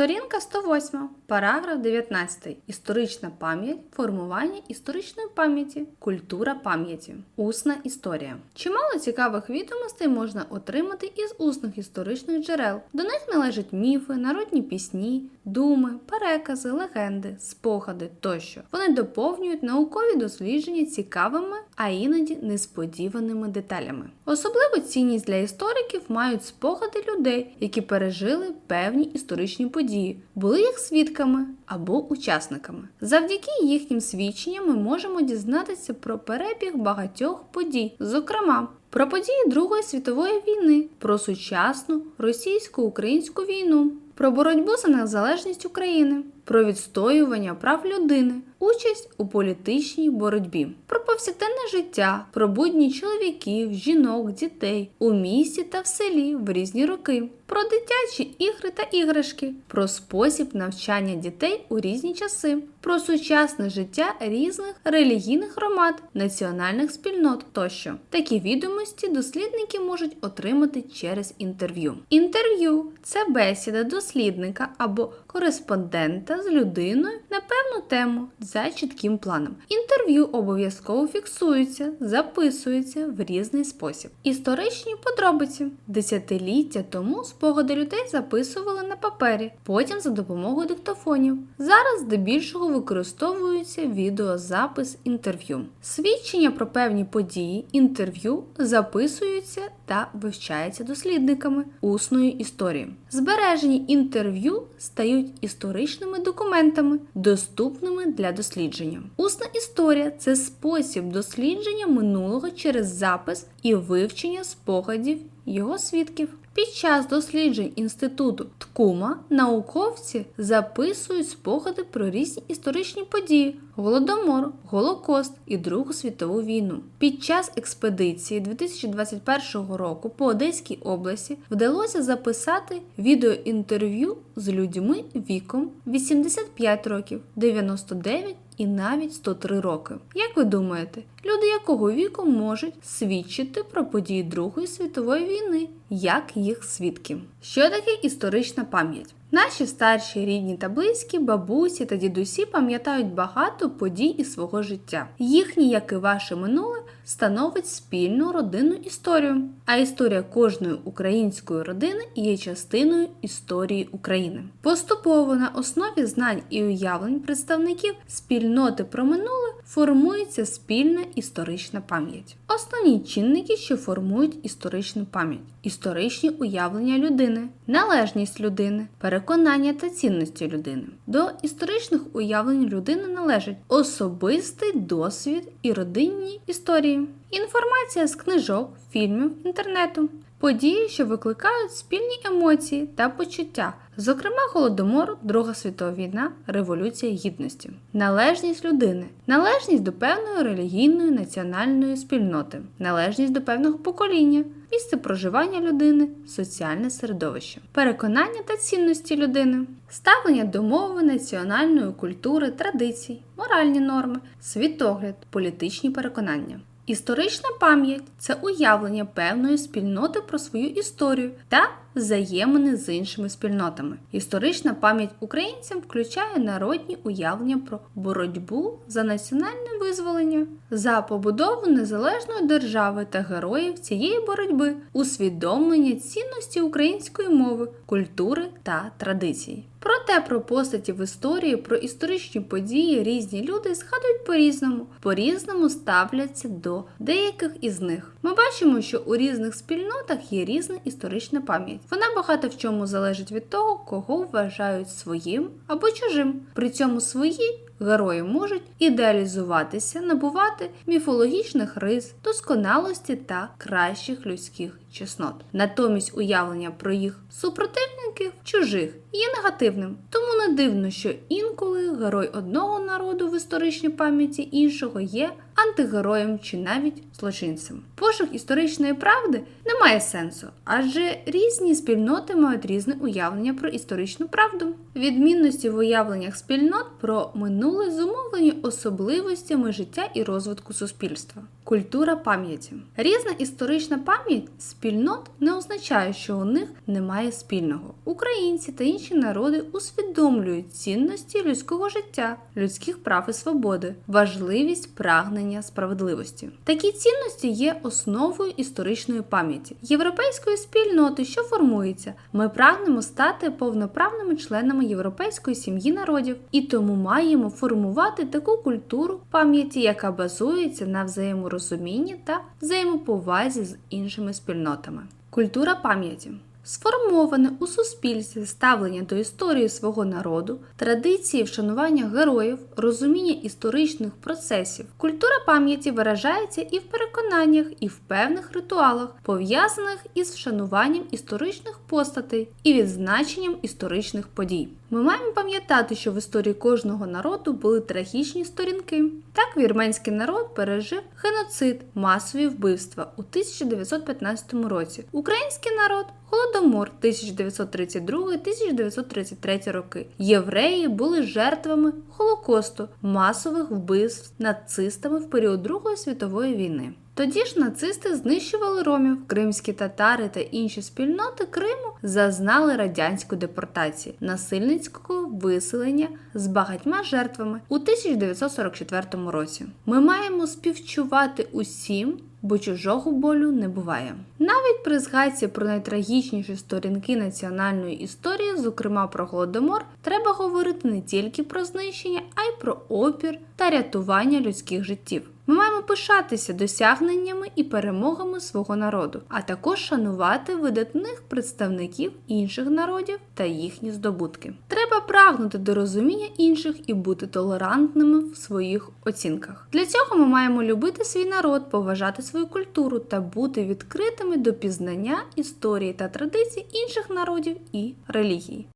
Сторінка 108, параграф 19. Історична пам'ять, формування історичної пам'яті, культура пам'яті, усна історія. Чимало цікавих відомостей можна отримати із усних історичних джерел. До них належать міфи, народні пісні, думи, перекази, легенди, спогади тощо. Вони доповнюють наукові дослідження цікавими, а іноді несподіваними деталями. Особливу цінність для істориків мають спогади людей, які пережили певні історичні події, були їх свідками або учасниками. Завдяки їхнім свідченням ми можемо дізнатися про перебіг багатьох подій, зокрема. Про події Другої світової війни, про сучасну російсько-українську війну, про боротьбу за незалежність України, про відстоювання прав людини, участь у політичній боротьбі, про повсякденне життя, про будні чоловіків, жінок, дітей у місті та в селі в різні роки, про дитячі ігри та іграшки, про спосіб навчання дітей у різні часи, про сучасне життя різних релігійних громад, національних спільнот тощо. Такі відомості дослідники можуть отримати через інтерв'ю. Інтерв'ю це бесіда дослідника або кореспондента з людиною на певну тему за чітким планом. Інтерв'ю обов'язково фіксуються, записуються в різний спосіб. Історичні подробиці десятиліття тому спогади людей записували на папері, потім за допомогою диктофонів. Зараз здебільшого використовується відеозапис інтерв'ю. Свідчення про певні події інтерв'ю записуються та вивчаються дослідниками усної історії. Збережені інтерв'ю стають історичними документами, доступними для дослідження. Усна історія це спосіб дослідження минулого через запис і вивчення спогадів його свідків. Під час досліджень інституту Ткума науковці записують спогади про різні історичні події: Голодомор, Голокост і Другу світову війну. Під час експедиції 2021 року по Одеській області вдалося записати відеоінтерв'ю з людьми віком 85 років, 99 і навіть 103 роки. Як ви думаєте, люди якого віку можуть свідчити про події Другої світової війни, як їх свідки? Що таке історична пам'ять? Наші старші рідні та близькі, бабусі та дідусі пам'ятають багато подій із свого життя. Їхні, як і ваше минуле, становить спільну родинну історію. А історія кожної української родини є частиною історії України. Поступово на основі знань і уявлень представників спільноти про минуле формується спільна історична пам'ять. Основні чинники, що формують історичну пам'ять: історичні уявлення людини, належність людини, переконання та цінності людини. До історичних уявлень людини належать особистий досвід і родинні історії, інформація з книжок, фільмів, інтернету. Події, що викликають спільні емоції та почуття, зокрема Голодомор, Друга світова війна, Революція Гідності, належність людини, належність до певної релігійної національної спільноти, належність до певного покоління, місце проживання людини, соціальне середовище, переконання та цінності людини, ставлення до мови, національної культури, традицій, моральні норми, світогляд, політичні переконання. Історична пам'ять це уявлення певної спільноти про свою історію та взаємини з іншими спільнотами. Історична пам'ять українцям включає народні уявлення про боротьбу за національне визволення, за побудову незалежної держави та героїв цієї боротьби, усвідомлення цінності української мови, культури та традицій. Проте про постаті в історії, про історичні події різні люди згадують по-різному, по-різному ставляться до деяких із них. Ми бачимо, що у різних спільнотах є різна історична пам'ять. Вона багато в чому залежить від того, кого вважають своїм або чужим. При цьому свої герої можуть ідеалізуватися, набувати міфологічних рис, досконалості та кращих людських чеснот. Натомість уявлення про їх супротивників чужих є негативним. Тому не дивно, що інколи герой одного народу в історичній пам'яті іншого є антигероєм чи навіть злочинцем. Пошук історичної правди не має сенсу, адже різні спільноти мають різне уявлення про історичну правду. Відмінності в уявленнях спільнот про минуле зумовлені особливостями життя і розвитку суспільства. Культура пам'яті. Різна історична пам'ять спільнот не означає, що у них немає спільного. Українці та інші народи усвідомлюють цінності людського життя, людських прав і свободи, важливість прагнення справедливості. Такі цінності є основою історичної пам'яті європейської спільноти, що формується. Ми прагнемо стати повноправними членами європейської сім'ї народів і тому маємо формувати таку культуру пам'яті, яка базується на взаєморозумінні та взаємоповазі з іншими спільнотами. Культура пам'яті. Сформоване у суспільстві ставлення до історії свого народу, традиції вшанування героїв, розуміння історичних процесів. Культура пам'яті виражається і в переконаннях, і в певних ритуалах, пов'язаних із вшануванням історичних постатей і відзначенням історичних подій. Ми маємо пам'ятати, що в історії кожного народу були трагічні сторінки. Так вірменський народ пережив геноцид, масові вбивства у 1915 році. Український народ Голодомор 1932-1933 роки. Євреї були жертвами Холокосту, масових вбивств нацистами в період Другої світової війни. Тоді ж нацисти знищували ромів, кримські татари та інші спільноти Криму зазнали радянську депортацію, насильницького виселення з багатьма жертвами у 1944 році. Ми маємо співчувати усім. Бо чужого болю не буває. Навіть при згадці про найтрагічніші сторінки національної історії, зокрема про голодомор, треба говорити не тільки про знищення, а й про опір та рятування людських життів. Ми пишатися досягненнями і перемогами свого народу, а також шанувати видатних представників інших народів та їхні здобутки. Треба прагнути до розуміння інших і бути толерантними в своїх оцінках. Для цього ми маємо любити свій народ, поважати свою культуру та бути відкритими до пізнання історії та традицій інших народів і релігій.